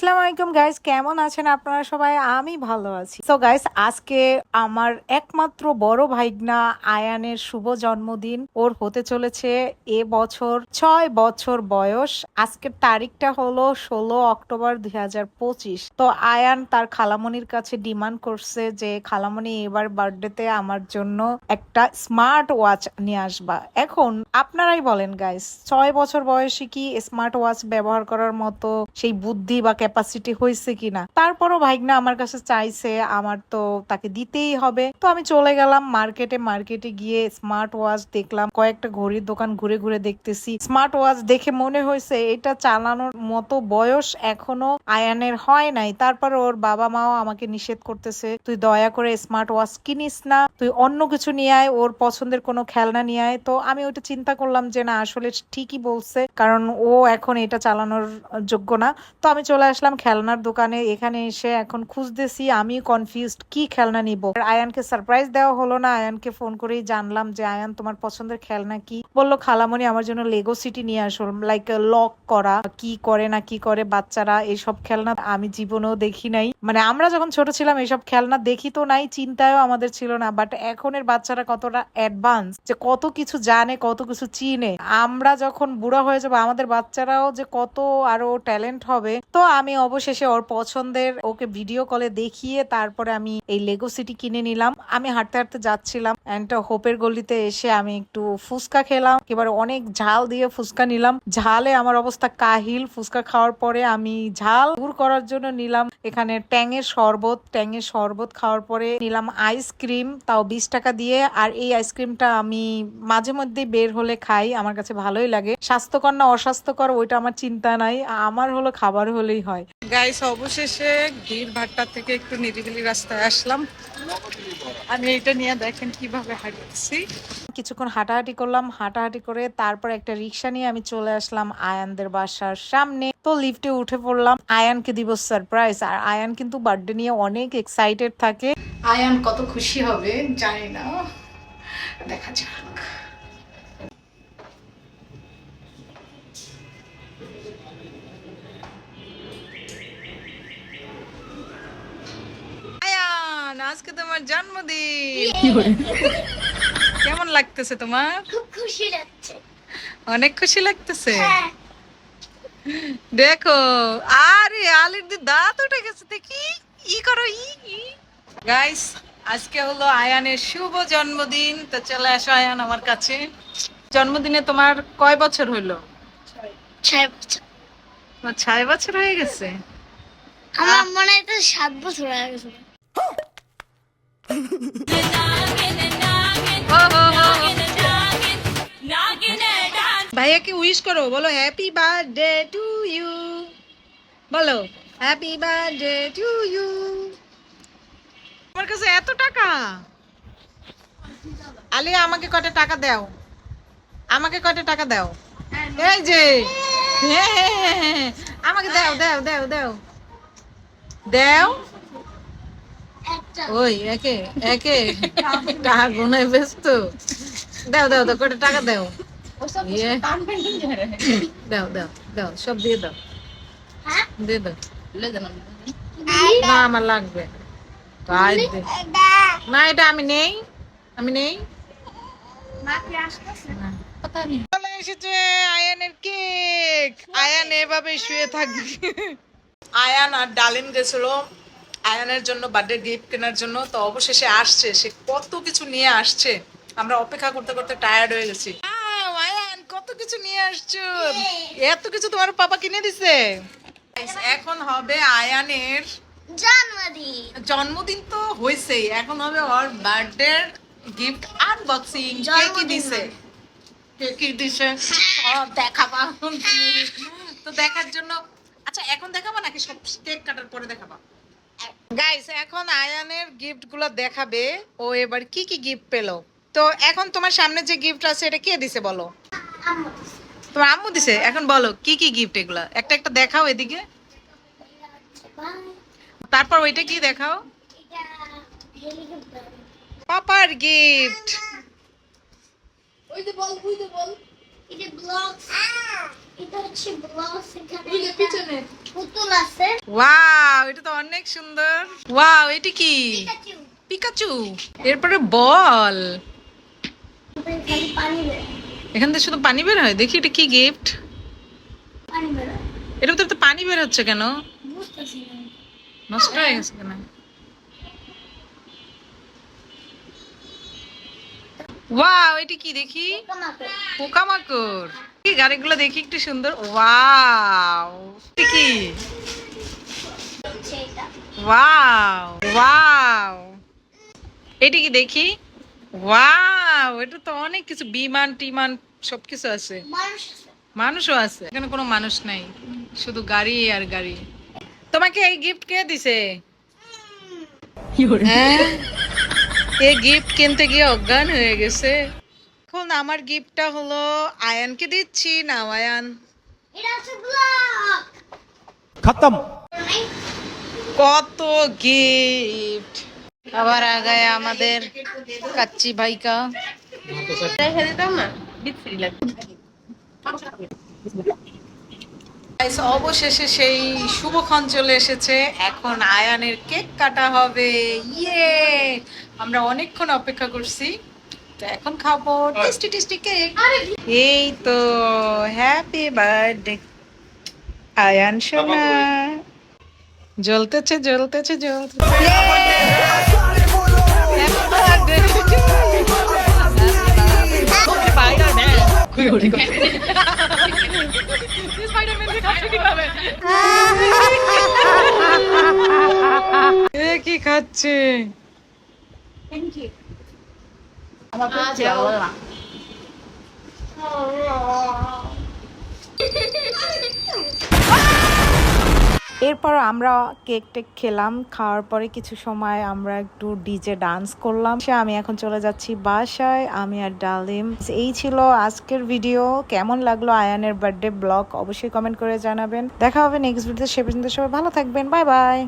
আসসালামু আলাইকুম গাইস কেমন আছেন আপনারা সবাই? আমি ভালো আছি। তো গাইস আজকে আমার একমাত্র বড় ভাইগনা আয়ানের শুভ জন্মদিন। ওর হতে চলেছে এ বছর ছয় বছর বয়স। আজকের তারিখটা হলো ষোলো অক্টোবর দুই তো, আয়ান তার খালামণির কাছে ডিমান্ড করছে যে, খালামণি, এবার বার্থডেতে আমার জন্য একটা স্মার্ট ওয়াচ নিয়ে আসবা। এখন আপনারাই বলেন গাইস ছয় বছর বয়সে কি স্মার্ট ওয়াচ ব্যবহার করার মতো সেই বুদ্ধি বা ক্যাপাসিটি হয়েছে কিনা। তারপরও ভাইগনা আমার কাছে চাইছে, আমার তো তাকে দিতেই হবে। তো আমি চলে গেলাম মার্কেটে মার্কেটে গিয়ে স্মার্ট ওয়াচ দেখলাম, কয়েকটা ঘড়ির দোকান ঘুরে ঘুরে দেখতেছি। স্মার্ট ওয়াচ দেখে মনে হয়েছে এটা চালানোর মতো বয়স এখনও আয়ানের হয় নাই। তারপর ওর বাবা মাও আমাকে নিষেধ করতেছে, তুই দয়া করে স্মার্ট ওয়াচ কিনিস না। তুই অন্য কিছু নিয়ে আয়, ওর পছন্দের কোনো খেলনা নিয়ে আয়। তো আমি ওটা চিন্তা করলাম যে, না, আসলে ঠিকই বলছে, কারণ ও এখন এটা চালানোর যোগ্য না। তো আমি চলে আসলাম খেলনার দোকানে, এখানে এসে এখন খুঁজতেছি আমি কনফিউজড কি খেলনা নিব? আয়ানকে সারপ্রাইজ দেওয়া হলো না, আয়ানকে ফোন করেই জানলাম যে, আয়ান, তোমার পছন্দের খেলনা কি? বলল, খালামণি আমার জন্য লেগো সিটি নিয়ে আসো লাইক লক করা, কি করে না কি করে বাচ্চারা এইসব খেলনা আমি জীবনেও দেখি নাই। মানে আমরা যখন ছোট ছিলাম, এসব খেলনা দেখি তো নাই, চিন্তায়ও আমাদের ছিল না বাট এখনের বাচ্চারা কতটা অ্যাডভান্স যে কত কিছু জানে, কত কিছু চিনে। আমরা যখন বুড়া হয়ে যাব, আমাদের বাচ্চারাও যে কত আরও ট্যালেন্ট হবে। তো আমি অবশেষে ওর পছন্দের ওকে ভিডিও কলে দেখিয়ে তারপরে আমি এই লেগো সিটি কিনে নিলাম। আমি হাঁটতে হাঁটতে যাচ্ছিলাম একটা হোপের গলিতে এসে আমি একটু ফুচকা খেলাম। এবার অনেক ঝাল দিয়ে ফুচকা নিলাম। ঝালে আমার অবস্থা কাহিল। ফুচকা খাওয়ার পরে আমি ঝাল দূর করার জন্য নিলাম। এখানে ট্যাঙের শরবত ট্যাঙের শরবত খাওয়ার পরে নিলাম আইসক্রিম তাও বিশ টাকা দিয়ে আর এই আইসক্রিমটা আমি মাঝে মধ্যে বের হলে খাই আমার কাছে ভালোই লাগে। স্বাস্থ্যকর না অস্বাস্থ্যকর ওইটা আমার চিন্তা নাই আমার হলো খাবার হলেই হয়। গাইস অবশেষে ভিড় ভাট্টা থেকে একটু নিরিবিলি রাস্তায় আসলাম। আমি এটা নিয়ে দেখেন কীভাবে হাঁটছি। কিছুক্ষণ হাঁটাহাঁটি করলাম হাঁটাহাঁটি করে তারপর একটা রিক্সা নিয়ে আমি চলে আসলাম আয়ানদের বাসার সামনে। তো লিফটে উঠে পড়লাম। আয়ানকে দিব সারপ্রাইজ আর আয়ান কিন্তু বার্থডে নিয়ে অনেক এক্সাইটেড থাকে। আয়ান কত খুশি হবে জানি না। দেখা যাক। আজকে তোমার জন্মদিন। কেমন লাগতেছে তোমার? খুব খুশি লাগছে। অনেক খুশি লাগতেছে? হ্যাঁ। দেখো আরে আলির দি দাঁত উঠে গেছে দেখি। ই করো ই। গাইস আজকে হলো আয়ানের শুভ জন্মদিন। তো চলে আসো আয়ান আমার কাছে। জন্মদিনে তোমার কয় বছর হইল? ছয় বছর। তোমার ছয় বছর হয়ে গেছে। আমার মনে হয় তো সাত বছর হয়ে গেছে। ভাইয়াকে উইশ করো? বলো হ্যাপি বার্থডে টু ইউ বলো হ্যাপি বার্থডে টু ইউ আমার কাছে এত টাকা? আলিয়া আমাকে কটা টাকা দাও? আমাকে কটা টাকা দাও? এই যে হ্যাঁ, হ্যাঁ, হ্যাঁ। আমাকে দাও দাও দাও দাও। দাও? ওই একে একে। টাকা গুনে ব্যস্ত। দাও দাও দাও কটা টাকা দাও? ইয়ে। দাও দাও দাও সব দিয়ে দাও। হ্যাঁ? দিয়ে দাও। না আমার লাগবে না এটা। আমি নেই। আমি নেই। চলে এসেছে আয়ানের কেক। আয়ান এভাবে শুয়ে থাকবে। আয়ান আর ডালিম গেছিল আয়ানের জন্য বার্থডে গিফট কেনার জন্য তো অবশেষে আসছে। সে কত কিছু নিয়ে আসছে। আমরা অপেক্ষা করতে করতে টায়ার্ড হয়ে গেছি। আয়ান কত কিছু নিয়ে আসছো? এত কিছু তোমার পাপা কিনে দিছে? এখন হবে আয়ানের জন্মদিন। জন্মদিন তো হয়েছেই। এখন হবে ওর বার্থডে গিফট আনবক্সিং কে কি দিছে? কে কি দিছে? সব দেখাবা। তো দেখার জন্য আচ্ছা এখন দেখাবা নাকি সব কেক কাটার পরে দেখাবা? গাইস এখন আয়ানের গিফটগুলো দেখাবে। ও এবার কি কি গিফট পেল? তো এখন তোমার সামনে যে গিফট আছে এটা কে দিছে বলো। তোমার আম্মু দিছে? এখন বলো কি কি গিফট এগুলা? একটা একটা দেখাও এদিকে। তারপর ওইটা কি দেখাও? এটা পাপার গিফট অনেক সুন্দর। ওয়াও এটা কি? পিকাচু এরপরে বল। পানি বের এখান থেকে শুধু পানি বের হয়? দেখি এটা কি গিফট হয়। তো পানি বের হচ্ছে কেন? নষ্ট হয়ে গেছে কেন ওয়াও এটা কি দেখি? পোকামাকড়। কি গাড়িগুলো দেখি একটু সুন্দর। ওয়াও কি? ওয়াও ওয়াও এটা কি দেখি? ওয়াও এটা তো অনেক কিছু। বিমান টিমান সবকিছু আছে। মানুষও আছে। এখানে কোনো মানুষ নাই। শুধু গাড়ি আর গাড়ি। তোমাকে এই গিফট কে দিছে? হ্যাঁ? এই গিফট কিনতে গিয়ে অজ্ঞান হয়ে গেছে। এখন আমার গিফটটা হলো আয়ানকে দিচ্ছি না আয়ান। খতম। কত গিফট আবার আগায় আমাদের কাচ্চি ভাইকা। দেখা দিতাম না? বিচ্ছিরি লাগবে অবশেষে সেই শুভক্ষণ চলে এসেছে। এখন আয়ানের কেক কাটা হবে। ইয়ে আমরা অনেকক্ষণ অপেক্ষা করছি। তো এখন খাব টেস্টি টেস্টি কেক এই তো হ্যাপি বার্থডে আয়ান সোনা। জ্বলতেছে জ্বলতেছে জ্বলতেছে। কি এরপর আমরা কেক টেক খেলাম। খাওয়ার পরে কিছু সময় আমরা একটু ডিজে ডান্স করলাম। সে আমি এখন চলে যাচ্ছি বাসায় আমি আর ডালিম। এই ছিল আজকের ভিডিও কেমন লাগল আয়ানের বার্থডে ব্লগ অবশ্যই কমেন্ট করে জানাবেন। দেখা হবে নেক্সট ভিডিওতে সে পর্যন্ত সবাই ভালো থাকবেন। Bye bye